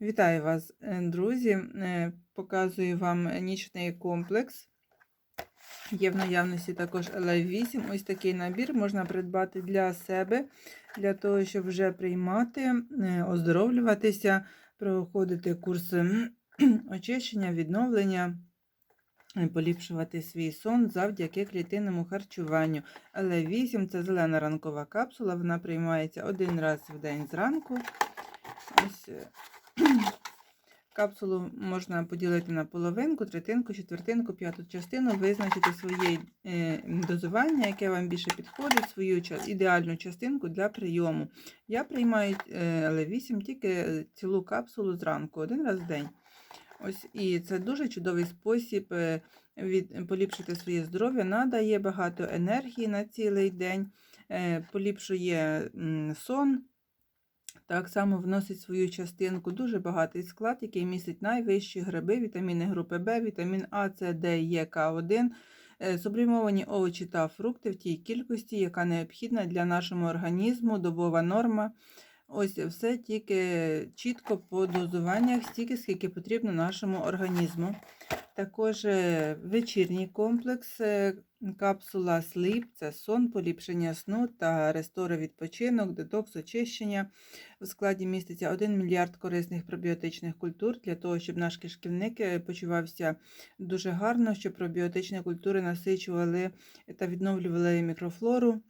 Вітаю вас, е, друзі! Е, Показую вам нічний комплекс. Є в наявності також LF8. Ось такий набір можна придбати для себе, для того, щоб вже приймати, е, оздоровлюватися, проходити курси очищення, відновлення, поліпшувати свій сон завдяки клітинному харчуванню. LF8 це зелена ранкова капсула, вона приймається один раз в день зранку. Ось Капсулу можна поділити на половинку, третинку, четвертинку, п'яту частину, визначити своє е, дозування, яке вам більше підходить, свою ідеальну частинку для прийому. Я приймаю е, L8 тільки цілу капсулу зранку, один раз в день. Ось, і це дуже чудовий спосіб е, від, поліпшити своє здоров'я, надає багато енергії на цілий день, е, поліпшує сон. Так само вносить свою частинку дуже багатий склад, який містить найвищі гриби, вітаміни групи В, вітамін А, С, Д, Е, К1, е, сублімовані овочі та фрукти в тій кількості, яка необхідна для нашого організму, добова норма. Ось все тільки чітко по дозуваннях, стільки, скільки потрібно нашому організму. Також е, вечірній комплекс, е, капсула Sleep – це сон, поліпшення сну та рестори відпочинок, детокс, очищення. В складі міститься 1 мільярд корисних пробіотичних культур для того, щоб наш кишківник е, почувався дуже гарно, щоб пробіотичні культури насичували та відновлювали мікрофлору.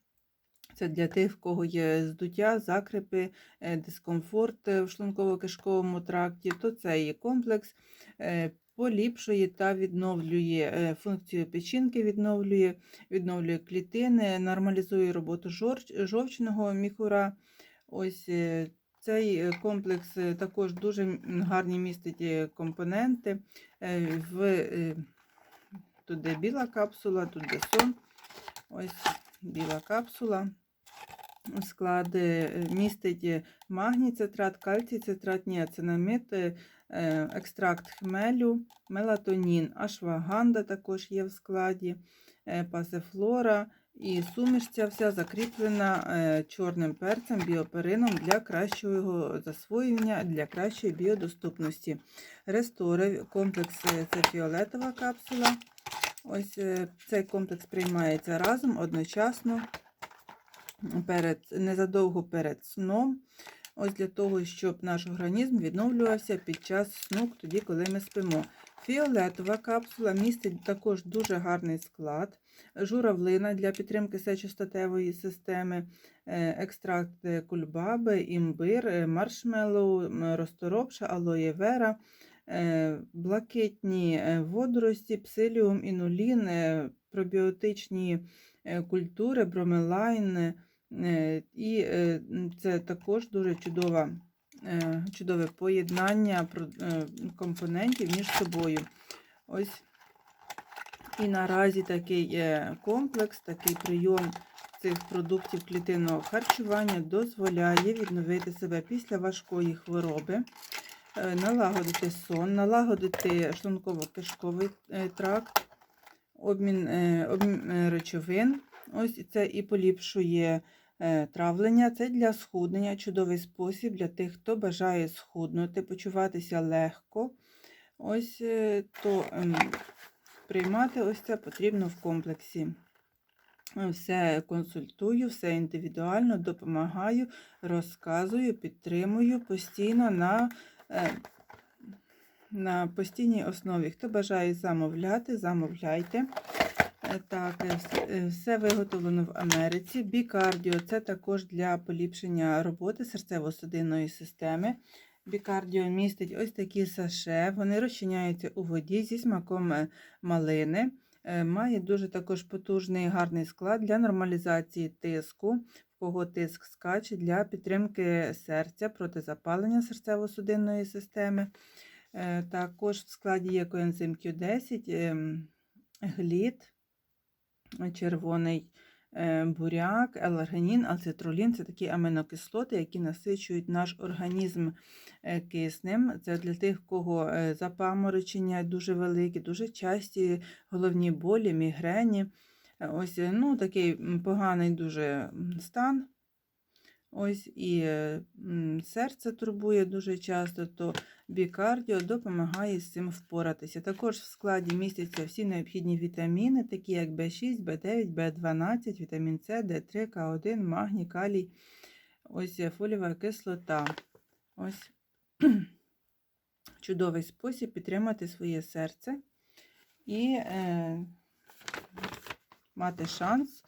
Це для тих, в кого є здуття, закрипи, дискомфорт в шлунково-кишковому тракті, то цей комплекс е, поліпшує та відновлює е, функцію печінки, відновлює, відновлює клітини, нормалізує роботу жовчного міхура. Ось е, цей е, комплекс також дуже гарні містить компоненти. В, тут де біла капсула, тут де сон. Ось біла капсула. Склад е, містить е, магній цитрат, кальцій цитрат, ніацинамид, е, екстракт хмелю, мелатонін, ашваганда також є в складі, пасифлора і суміш ця вся закріплена чорним перцем, біоперином для кращого засвоєння, для кращої біодоступності. Рестори, комплекс це фіолетова капсула. Ось цей комплекс приймається разом одночасно перед, незадовго перед сном. Ось для того, щоб наш організм відновлювався під час сну, тоді, коли ми спимо. Фіолетова капсула містить також дуже гарний склад, журавлина для підтримки сечостатевої системи, е, екстракт е, кульбаби, імбир, е, маршмеллоу, розторопша, алоє вера, е, блакитні водорості, псиліум, інулін, пробіотичні культури, бромелайн. Е, І е, це також дуже чудова, е, чудове поєднання компонентів між собою. Ось і наразі такий комплекс, такий прийом цих продуктів клітинного харчування дозволяє відновити себе після важкої хвороби, налагодити сон, налагодити шлунково-кишковий е, тракт, обмін, обмін речовин. Ось це і поліпшує е, травлення. Це для схуднення, чудовий спосіб для тих, хто бажає схуднути, почуватися легко. Ось е, то ем, приймати ось це потрібно в комплексі. Е, Все консультую, все індивідуально, допомагаю, розказую, підтримую постійно на, на постійній основі. Хто бажає замовляти, замовляйте. Е, Так, е, е, все виготовлено в Америці. Бікардіо це також для поліпшення роботи серцево-судинної системи. Бікардіо містить ось такі саше, вони розчиняються у воді зі смаком малини. Має дуже також потужний гарний склад для нормалізації тиску, в кого тиск скаче, для підтримки серця, протизапалення серцево-судинної системи. Також в складі є коензим Q10, ем, глід, червоний е, буряк, еларгенін, ацитрулін це такі аминокислоти, які насичують наш організм е, киснем. Це для тих, у кого е, запаморочення дуже великі, дуже часті головні болі, мігрені. Ось ну, такий поганий дуже стан. Ось і е, серце турбує дуже часто, то бікардіо допомагає з цим впоратися. Також в складі містяться всі необхідні вітаміни, такі як В6, В9, В12, вітамін С, Д3, К1, магній, калій, ось е, фолієва кислота. Ось чудовий спосіб підтримати своє серце і е, мати шанс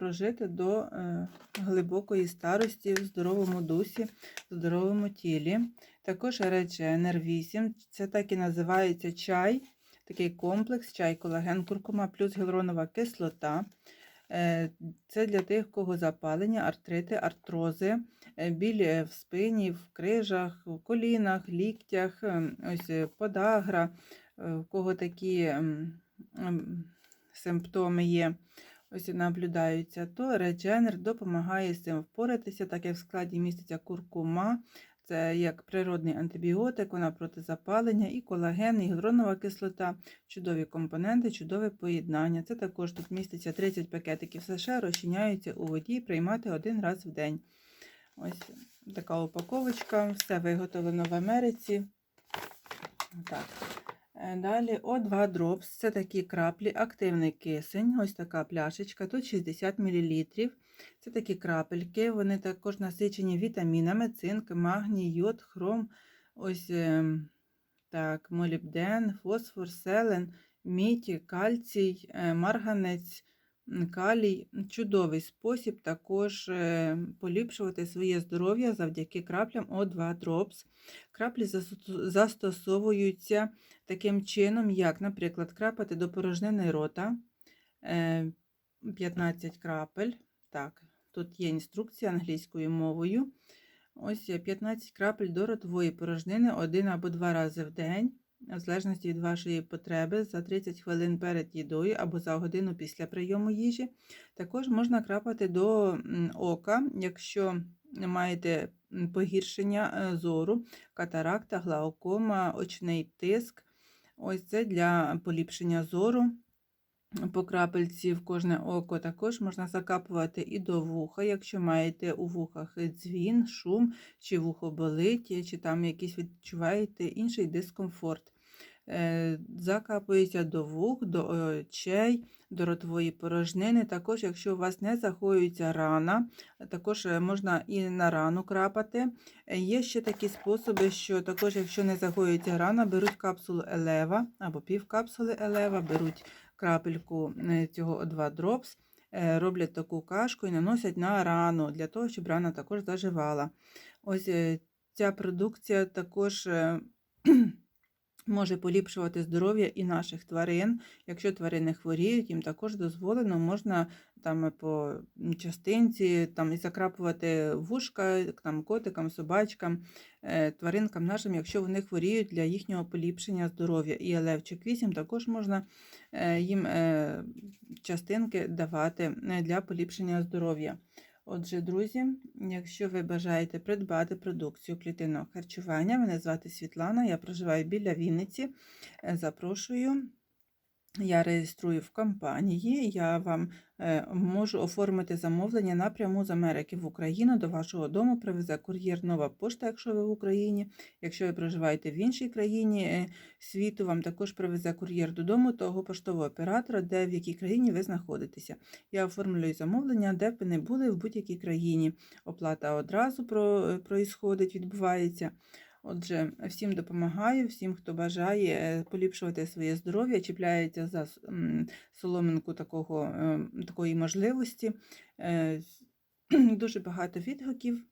прожити до е, глибокої старості в здоровому дусі, в здоровому тілі. Також Regener 8, це так і називається чай, такий комплекс, чай, колаген, куркума плюс гіалуронова кислота. Е, Це для тих, у кого запалення, артрити, артрози, е, біль в спині, в крижах, в колінах, ліктях, ось подагра, в кого такі ем, ем, симптоми є, ось і наблюдаються, то Regener допомагає з цим впоратися, так як в складі міститься куркума, це як природний антибіотик, вона проти запалення, і колаген, і гіалуронова кислота, чудові компоненти, чудове поєднання. Це також тут міститься 30 пакетиків США, розчиняються у воді, приймати один раз в день. Ось така упаковочка, все виготовлено в Америці. Так. Е, Далі О2 Drops це такі краплі, активний кисень, ось така пляшечка, тут 60 мл. Це такі крапельки, вони також насичені вітамінами, цинк, магній, йод, хром, ось ем, так, молібден, фосфор, селен, мідь, кальцій, е, марганець, калій. Чудовий спосіб також е, поліпшувати своє здоров'я завдяки краплям О2 Drops. Краплі застосовуються таким чином, як, наприклад, крапати до порожнини рота е, 15 крапель. Так, тут є інструкція англійською мовою. Ось е, 15 крапель до ротової порожнини один або два рази в день, в залежності від вашої потреби, за 30 хвилин перед їдою або за годину після прийому їжі. Також можна крапати до ока, якщо маєте погіршення е, зору, катаракта, глаукома, очний тиск. Ось це для поліпшення зору. По крапельці в кожне око також можна закапувати і до вуха, якщо маєте у вухах дзвін, шум, чи вухо болить, чи там якийсь відчуваєте інший дискомфорт. Е, Закапується до вух, до очей, до ротової порожнини. Також, якщо у вас не захоюється рана, також е, можна і на рану крапати. Е, Є ще такі способи, що також, якщо не загоюється рана, беруть капсулу елева або півкапсули елева, беруть крапельку е, цього O2 Drops, е, роблять таку кашку і наносять на рану, для того, щоб рана також заживала. Ось е, ця продукція також може поліпшувати здоров'я і наших тварин. Якщо тварини хворіють, їм також дозволено, можна там по частинці там, і закрапувати вушка там, котикам, собачкам, е, тваринкам нашим, якщо вони хворіють для їхнього поліпшення здоров'я. І елевчик 8 також можна е, їм е, частинки давати е, для поліпшення здоров'я. Отже, друзі, якщо ви бажаєте придбати продукцію клітинного харчування, мене звати Світлана, я проживаю біля Вінниці. Е, Запрошую. Я реєструю в компанії, я вам е, можу оформити замовлення напряму з Америки в Україну. До вашого дому привезе кур'єр нова пошта, якщо ви в Україні. Якщо ви проживаєте в іншій країні е, світу, вам також привезе кур'єр додому того поштового оператора, де в якій країні ви знаходитеся. Я оформлюю замовлення, де б ви не були в будь-якій країні. Оплата одразу е, відбувається. Отже, всім допомагаю, всім, хто бажає е, поліпшувати своє здоров'я, чіпляється за соломинку такого, е, такої можливості. Е, Дуже багато відгуків.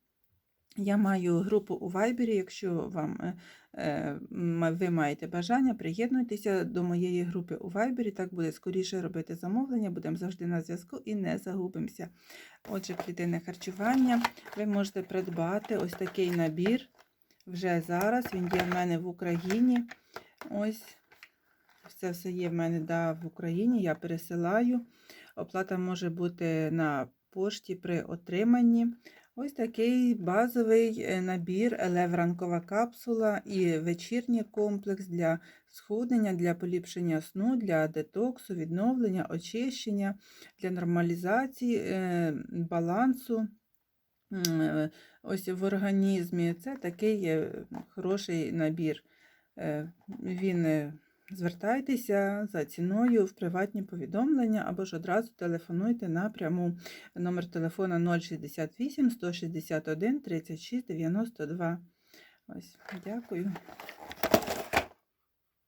Я маю групу у Viber, якщо вам ви маєте бажання, приєднуйтеся до моєї групи у Viber, так буде скоріше робити замовлення, будемо завжди на зв'язку і не загубимося. Отже, клітинне харчування. Ви можете придбати ось такий набір вже зараз. Він є в мене в Україні. Ось це все є в мене да, в Україні. Я пересилаю. Оплата може бути на пошті при отриманні. Ось такий базовий е, набір, елев ранкова капсула і вечірній комплекс для схуднення, для поліпшення сну, для детоксу, відновлення, очищення, для нормалізації, е, балансу ось в організмі. Це такий е, хороший набір. Е, Він е, звертайтеся за ціною в приватні повідомлення або ж одразу телефонуйте напряму номер телефона 068 161 36 92. Ось, дякую.